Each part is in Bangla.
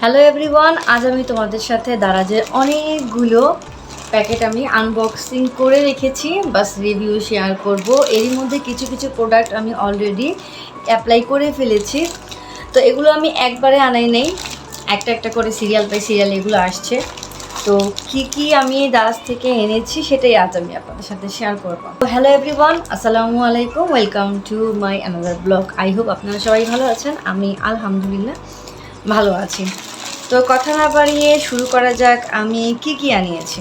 হ্যালো এভরিওয়ান আজ আমি তোমাদের সাথে দারাজের অনেকগুলো প্যাকেট আমি আনবক্সিং করে রেখেছি। বাস রিভিউ শেয়ার করব। এরই মধ্যে কিছু কিছু প্রোডাক্ট আমি অলরেডি অ্যাপ্লাই করে ফেলেছি। তো এগুলো আমি একবারে আনাই নেই। একটা একটা করে সিরিয়াল বাই সিরিয়াল এগুলো আসছে। তো কি কি আমি দারাজ থেকে এনেছি সেটাই আজ আমি আপনাদের সাথে শেয়ার করব। হ্যালো এভরিওয়ান আসসালামু আলাইকুম. Welcome to my another blog I hope আপনারা সবাই ভালো আছেন। আমি আলহামদুলিল্লাহ। ভালো আছি। তো কথা না বাড়িয়ে শুরু করা যাক, আমি কি কি আনিয়েছি?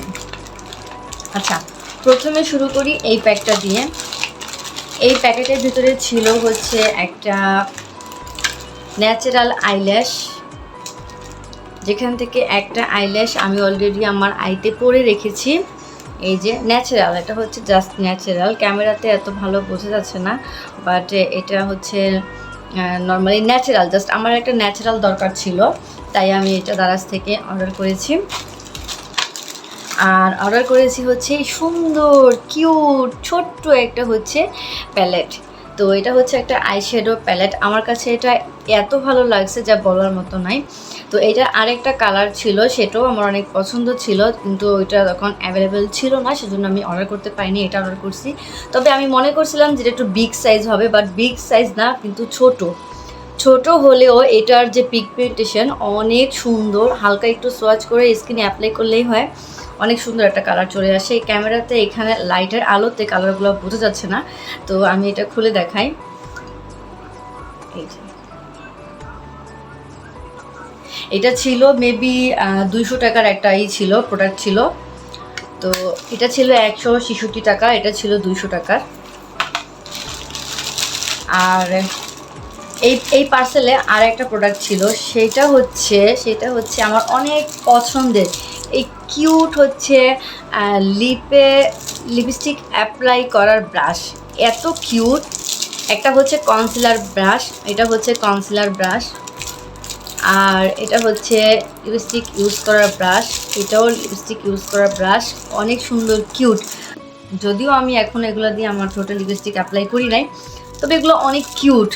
আচ্ছা প্রথমে শুরু করি এই প্যাকটা দিয়ে। এই প্যাকেটের ভিতরে ছিল হচ্ছে একটা ন্যাচারাল আইল্যাশ। যেখান থেকে একটা আইল্যাশ আমি অলরেডি আমার আইতে পরে রেখেছি। এই যে ন্যাচারাল, এটা হচ্ছে জাস্ট ন্যাচারাল। ক্যামেরাতে এত ভালো বোঝা যাচ্ছে না বাট এটা হচ্ছে নর্মালি ন্যাচারাল জাস্ট আমার একটা ন্যাচারাল দরকার ছিল, তাই আমি এটা দারাজ থেকে অর্ডার করেছি। আর অর্ডার করেছি হচ্ছে সুন্দর কিউট ছোট্ট একটা হচ্ছে প্যালেট তো এটা হচ্ছে একটা আইশ্যাডো প্যালেট আমার কাছে এটা এত ভালো লাগছে যা বলার মতো নাই। তো এটা আরেকটা কালার ছিল, সেটাও আমার অনেক পছন্দ ছিল, কিন্তু ওইটা তখন অ্যাভেলেবেল ছিল না, সেজন্য আমি অর্ডার করতে পারিনি, এটা অর্ডার করছি। তবে আমি মনে করছিলাম যেটা একটু বিগ সাইজ হবে বাট বিগ সাইজ না, কিন্তু ছোট। ছোট হলেও এটার যে পিগমেন্টেশন অনেক সুন্দর, হালকা একটু সোয়াচ করে স্কিনে অ্যাপ্লাই করলেই হয়, অনেক সুন্দর একটা কালার চলে আসে। এই ক্যামেরাতে এখানে লাইটের আলোতে কালারগুলো বোঝা যাচ্ছে না, তো আমি এটা খুলে দেখাই। এই যে। এটা ছিল মেবি দুইশো টাকার একটা ই ছিল প্রোডাক্ট ছিল। তো এটা ছিল একশো ছেষট্টি টাকা, এটা ছিল দুইশো টাকার। আর এই এই পার্সেলে আর একটা প্রোডাক্ট ছিল, সেটা হচ্ছে সেটা হচ্ছে আমার অনেক পছন্দের। এই কিউট হচ্ছে লিপে লিপস্টিক অ্যাপ্লাই করার ব্রাশ এত কিউট একটা হচ্ছে কনসিলার ব্রাশ এটা হচ্ছে কনসিলার ব্রাশ আর এটা হচ্ছে লিপস্টিক ইউজ করার ব্রাশ এটাও লিপস্টিক ইউজ করার ব্রাশ অনেক সুন্দর কিউট যদিও আমি এখন এগুলো দিয়ে আমার টোটাল লিপস্টিক অ্যাপ্লাই করি নাই, তবে এগুলো অনেক কিউট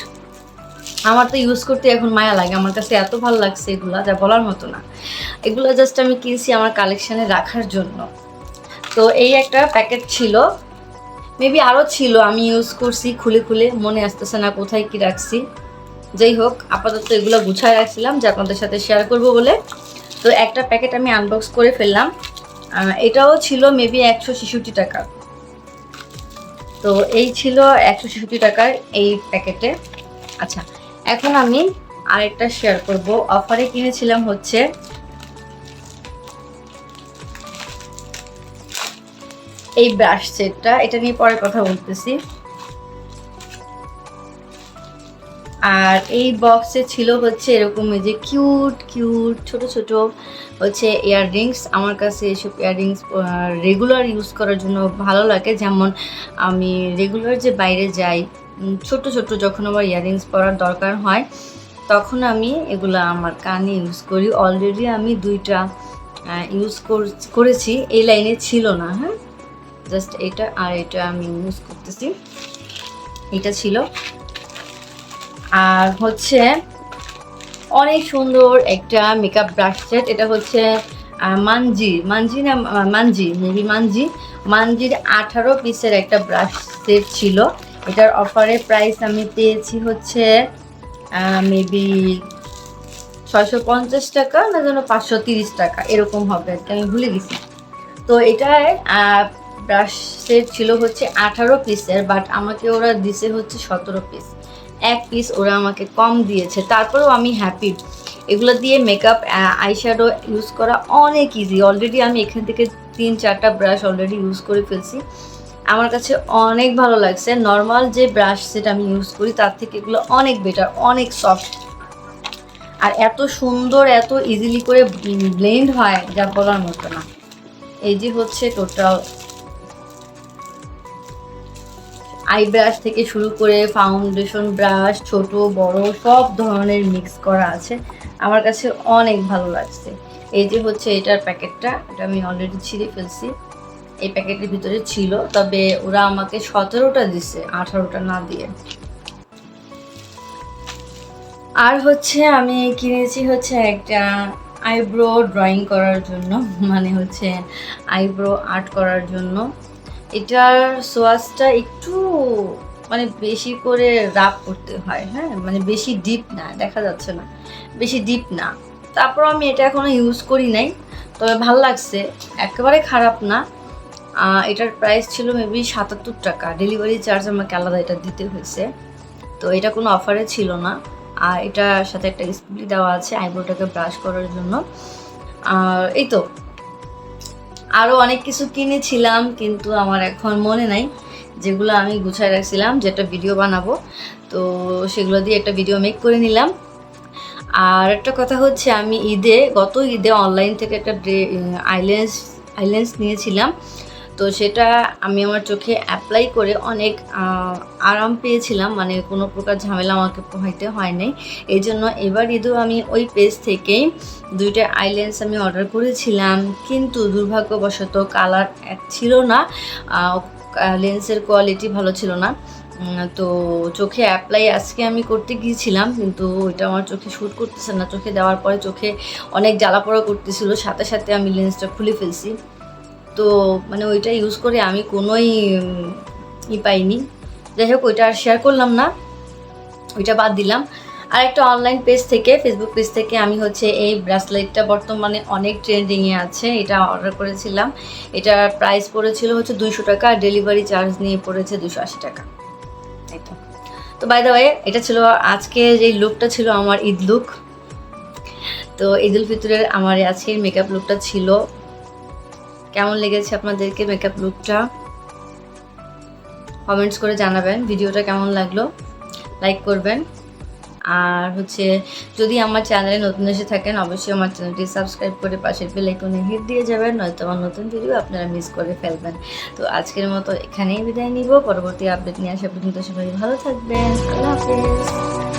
আমার তো ইউজ করতে এখন মায়া লাগে, আমার কাছে এত ভালো লাগছে এগুলো, যা বলার মতো না। এগুলো জাস্ট আমি কিনছি আমার কালেকশানে রাখার জন্য। তো এই একটা প্যাকেট ছিল মেবি আরও ছিল, আমি ইউজ করছি খুলে খুলে, মনে আসতেছে না কোথায় কি রাখছি। যাই হোক, আপাতত এগুলো গুছায় রাখছিলাম, যা আপনাদের সাথে শেয়ার করব বলে। তো একটা প্যাকেট আমি আনবক্স করে ফেললাম। এটাও ছিল মেবি একশো ছেষট্টি টাকা। তো এই ছিল একশো ছেষট্টি টাকার এই প্যাকেটে আচ্ছা এখন আমি আরেকটা শেয়ার করব। অফারে কিনেছিলাম হচ্ছে এই ব্রাশ সেটটা এটা নিয়ে পরে কথা বলতেছি। আর এই বক্সে ছিল হচ্ছে এরকম এই যে কিউট কিউট ছোট ছোট হচ্ছে ইয়াররিংস আমার কাছে এসব ইয়াররিংস রেগুলার ইউজ করার জন্য ভালো লাগে। যেমন আমি রেগুলার যে বাইরে যাই ছোট ছোট যখন আমার ইয়াররিংস পরার দরকার হয়, তখন আমি এগুলো আমার কানে ইউজ করি। অলরেডি আমি দুইটা ইউজ করেছি। এই লাইনে ছিল না হ্যাঁ? জাস্ট এটা আর এটা আমি ইউজ করতেছি। এটা ছিল। আর হচ্ছে অনেক সুন্দর একটা মেকআপ ব্রাশ সেট এটা হচ্ছে মানজি মানজি না মানজি মেবি মানজি। মানজির আঠারো পিসের একটা ব্রাশ সেট ছিল। এটার অফারে প্রাইস আমি পেয়েছি হচ্ছে মেবি ছয়শো পঞ্চাশ টাকা না যেন পাঁচশো তিরিশ টাকা। এরকম হবে আর আমি ভুলে গেছি। তো এটায় ব্রাশ সেট ছিল হচ্ছে আঠারো পিসের বাট আমাকে ওরা দিছে হচ্ছে সতেরো পিস এক পিস ওরা আমাকে কম দিয়েছে। তারপরেও আমি হ্যাপি এগুলো দিয়ে মেকআপ আইশ্যাডো ইউজ করা অনেক ইজি অলরেডি আমি এখান থেকে তিন, চারটা ব্রাশ অলরেডি ইউজ করে ফেলছি। আমার কাছে অনেক ভালো লাগছে। নর্মাল যে ব্রাশ সেট আমি ইউজ করি, তার থেকে এগুলো অনেক বেটার অনেক সফট আর এত সুন্দর, এত ইজিলি করে ব্লেন্ড হয়, যা বলার মতো না। এই যে হচ্ছে টোটাল আই ব্রাশ থেকে শুরু করে ফাউন্ডেশন, ব্রাশ, ছোট, বড়, সব ধরনের মিক্স করা আছে। আমার কাছে অনেক ভালো লাগছে। এই যে হচ্ছে এটার প্যাকেটটা, এটা আমি অলরেডি ছিঁড়ে ফেলছি। এই প্যাকেটের ভিতরে ছিল, তবে ওরা আমাকে সতেরোটা দিছে, আঠারোটা না দিয়ে। আর হচ্ছে আমি কিনেছি হচ্ছে একটা আইব্রো ড্রয়িং করার জন্য মানে হচ্ছে আইব্রো আর্ট করার জন্য। এটার সোয়াসটা একটু মানে বেশি করে রাপ করতে হয় হ্যাঁ? মানে বেশি ডিপ না, দেখা যাচ্ছে না। বেশি ডিপ না। তারপর আমি এটা এখনও ইউজ করি নাই, তবে ভালো লাগছে। একেবারে খারাপ না। এটার প্রাইস ছিল মেবি সাতাত্তর টাকা। ডেলিভারি চার্জ আমাকে আলাদা এটা দিতে হয়েছে। তো এটা কোনো অফারে ছিল না। আর এটার সাথে একটা স্পুলি দেওয়া আছে আইব্রোটাকে ব্রাশ করার জন্য। আর এই তো আরও অনেক কিছু কিনেছিলাম, কিন্তু আমার এখন মনে নাই। যেগুলো আমি গুছায় রাখছিলাম, যেটা ভিডিও বানাবো, তো সেগুলো দিয়ে একটা ভিডিও মেক করে নিলাম। আর একটা কথা হচ্ছে, আমি ঈদে, গত ঈদে অনলাইন থেকে একটা আইলেন্স আইলেন্স নিয়েছিলাম। তো সেটা আমি আমার চোখে অ্যাপ্লাই করে অনেক আরাম পেয়েছিলাম। মানে কোনো প্রকার ঝামেলা আমাকে পোহাইতে হয় নাই এই জন্য এবার ঈদেও আমি ওই পেজ থেকেই দুইটা আইল্যান্স আমি অর্ডার করেছিলাম। কিন্তু দুর্ভাগ্যবশত কালার এক ছিল না। লেন্সের কোয়ালিটি ভালো ছিল না। তো চোখে অ্যাপ্লাই আজকে আমি করতে গিয়েছিলাম। কিন্তু ওইটা আমার চোখে শ্যুট করতেছে না। চোখে দেওয়ার পরে চোখে অনেক জ্বালা পোড়া করতেছিল। সাথে সাথে আমি লেন্সটা খুলে ফেলছি। তো মানে ওইটা ইউজ করে আমি কোনোই ই পাইনি। যাই হোক, ওইটা আর শেয়ার করলাম না। ওইটা বাদ দিলাম। আর একটা অনলাইন পেজ থেকে ফেসবুক পেজ থেকে আমি হচ্ছে এই ব্রাসলেটটা বর্তমানে অনেক ট্রেন্ডিংয়ে আছে। এটা অর্ডার করেছিলাম। এটার প্রাইস পড়েছিল হচ্ছে দুইশো টাকা, আর ডেলিভারি চার্জ নিয়ে পড়েছে দুশো আশি টাকা। এই তো। তো বাই দ্য ওয়ে এটা ছিল আজকে যে লুকটা ছিল আমার ঈদ লুক তো ঈদ উল ফিতরের আমার আজকের মেকআপ লুকটা ছিল কেমন লেগেছে আপনাদেরকে মেকআপ লুকটা কমেন্টস করে জানাবেন, ভিডিওটা কেমন লাগল? লাইক করবেন। আর হচ্ছে, যদি আমার চ্যানেলে নতুন এসে থাকেন, অবশ্যই আমার চ্যানেলটি সাবস্ক্রাইব করে পাশের বেল আইকনে হিট দিয়ে যাবেন, নয়তো আমার নতুন ভিডিও আপনারা মিস করে ফেলবেন। তো আজকের মতো এখানেই বিদায় নিব, পরবর্তী আপডেট নিয়ে আসা পর্যন্ত সবাই ভালো থাকবেন। আল্লাহ হাফেজ।